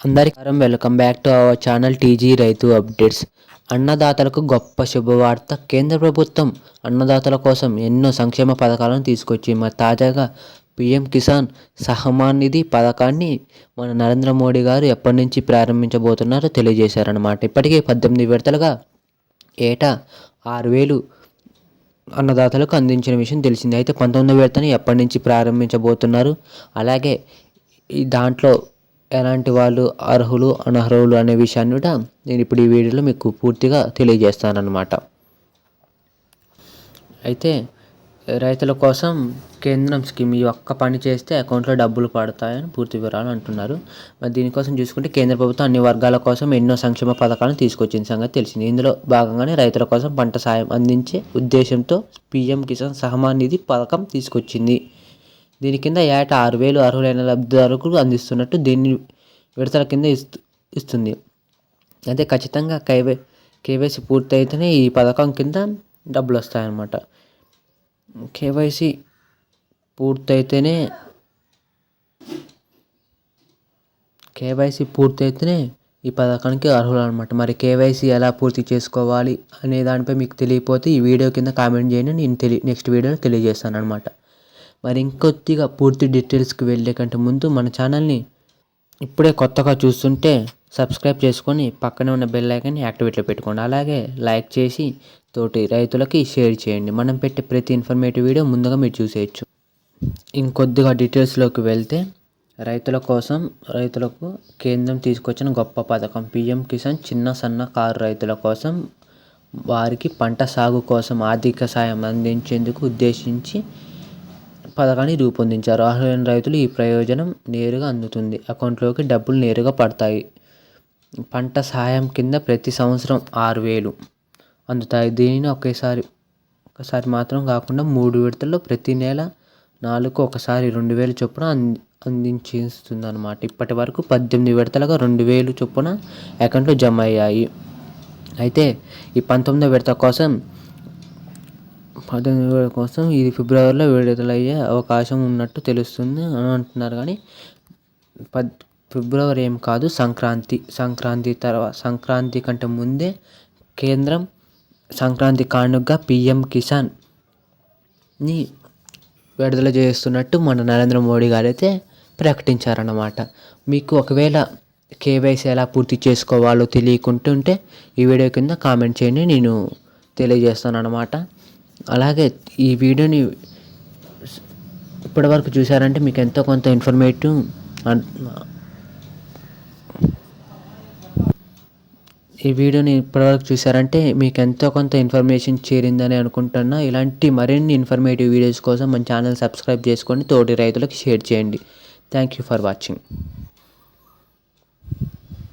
అందరికీ welcome back to our channel TG రైతు updates అన్నదాతలకు గొప్ప శుభవార్త. కేంద్ర ప్రభుత్వం అన్నదాతల కోసం ఎన్నో సంక్షేమ పథకాలను తీసుకొచ్చి మరి తాజాగా పిఎం కిసాన్ సహమాన్ నిధి పథకాన్ని మన నరేంద్ర మోడీ గారు ఎప్పటి నుంచి ప్రారంభించబోతున్నారో తెలియజేశారనమాట ఇప్పటికే పద్దెనిమిది విడతలుగా ఏటా ఆరు వేలు అన్నదాతలకు అందించిన విషయం తెలిసింది. అయితే పంతొమ్మిది విడతని ఎప్పటి నుంచి ప్రారంభించబోతున్నారు? అలాగే ఈ దాంట్లో ఎలాంటి వాళ్ళు అర్హులు అనర్హులు అనే విషయాన్ని కూడా నేను ఇప్పుడు ఈ వీడియోలో మీకు పూర్తిగా తెలియజేస్తానన్నమాట. అయితే రైతుల కోసం కేంద్రం స్కీమ్ ఈ ఒక్క పని చేస్తే అకౌంట్లో డబ్బులు పడతాయని పూర్తి వివరాలు అంటున్నారు. మరి దీనికోసం చూసుకుంటే కేంద్ర ప్రభుత్వం అన్ని వర్గాల కోసం ఎన్నో సంక్షేమ పథకాలను తీసుకొచ్చిన సంగతి తెలిసింది. ఇందులో భాగంగానే రైతుల కోసం పంట సాయం అందించే ఉద్దేశంతో పీఎం కిసాన్ సహమాన్ నిధి పథకం తీసుకొచ్చింది. దీని కింద ఏటా ఆరు వేలు అర్హులైన లబ్ధిదారులకు అందిస్తున్నట్టు దీన్ని విడతల కింద ఇస్తు ఇస్తుంది. అయితే ఖచ్చితంగా కైవే కేవైసీ పూర్తయితేనే ఈ పథకం కింద డబ్బులు వస్తాయన్నమాట కేవైసీ పూర్తయితేనే కేవైసీ పూర్తయితేనే ఈ పథకానికి అర్హులు అనమాట మరి కేవైసీ ఎలా పూర్తి చేసుకోవాలి అనే దానిపై మీకు తెలియకపోతే ఈ వీడియో కింద కామెంట్ చేయండి. నేను తెలియ నెక్స్ట్ వీడియోలో తెలియజేస్తాను అనమాట మరి ఇంకొద్దిగా పూర్తి డీటెయిల్స్కి వెళ్ళే కంటే ముందు మన ఛానల్ని ఇప్పుడే కొత్తగా చూస్తుంటే సబ్స్క్రైబ్ చేసుకొని పక్కనే ఉన్న బెల్ ఐకాన్ని యాక్టివేట్లో పెట్టుకోండి. అలాగే లైక్ చేసి తోటి రైతులకి షేర్ చేయండి. మనం పెట్టే ప్రతి ఇన్ఫర్మేటివ్ వీడియో ముందుగా మీరు చూసేయచ్చు. ఇంకొద్దిగా డీటెయిల్స్లోకి వెళ్తే రైతుల కోసం రైతులకు కేంద్రం తీసుకొచ్చిన గొప్ప పథకం పిఎం కిసాన్ చిన్న సన్న కారు రైతుల కోసం వారికి పంట సాగు కోసం ఆర్థిక సాయం అందించేందుకు ఉద్దేశించి పథకాన్ని రూపొందించారు. అర్హులైన రైతులు ఈ ప్రయోజనం నేరుగా అందుతుంది. అకౌంట్లోకి డబ్బులు నేరుగా పడతాయి. పంట సహాయం కింద ప్రతి సంవత్సరం ఆరు వేలు అందుతాయి. దీనిని ఒకేసారి ఒకసారి మాత్రం కాకుండా మూడు విడతల్లో ప్రతి నెల నాలుగు ఒకసారి రెండు వేలు చొప్పున అంది అందించేస్తుంది అనమాట ఇప్పటి వరకు పద్దెనిమిది విడతలుగా రెండు వేలు చొప్పున అకౌంట్లో జమ అయ్యాయి. అయితే ఈ పంతొమ్మిదో విడత కోసం పద్దెనిమిది వేల కోసం ఇది ఫిబ్రవరిలో విడుదలయ్యే అవకాశం ఉన్నట్టు తెలుస్తుంది అని అంటున్నారు. కానీ పద్ ఫిబ్రవరి ఏం కాదు సంక్రాంతి. సంక్రాంతి తర్వాత సంక్రాంతి కంటే ముందే కేంద్రం సంక్రాంతి కానుకగా పిఎం కిసాన్ని విడుదల చేస్తున్నట్టు మన నరేంద్ర మోడీ గారు అయితే ప్రకటించారన్నమాట. మీకు ఒకవేళ కేవైసీ ఎలా పూర్తి చేసుకోవాలో తెలియకుంటుంటే ఈ వీడియో కింద కామెంట్ చేయండి. నేను తెలియజేస్తాను అనమాట అలాగే ఈ వీడియోని ఇప్పటివరకు చూసారంటే మీకు ఎంతో కొంత ఇన్ఫర్మేటివ్ ఈ వీడియోని ఇప్పటివరకు చూసారంటే మీకు ఎంతో కొంత ఇన్ఫర్మేషన్ చేరిందని అనుకుంటున్నా. ఇలాంటి మరిన్ని ఇన్ఫర్మేటివ్ వీడియోస్ కోసం మన ఛానల్ సబ్స్క్రైబ్ చేసుకొని తోటి రైతులకు షేర్ చేయండి. Thank you for watching.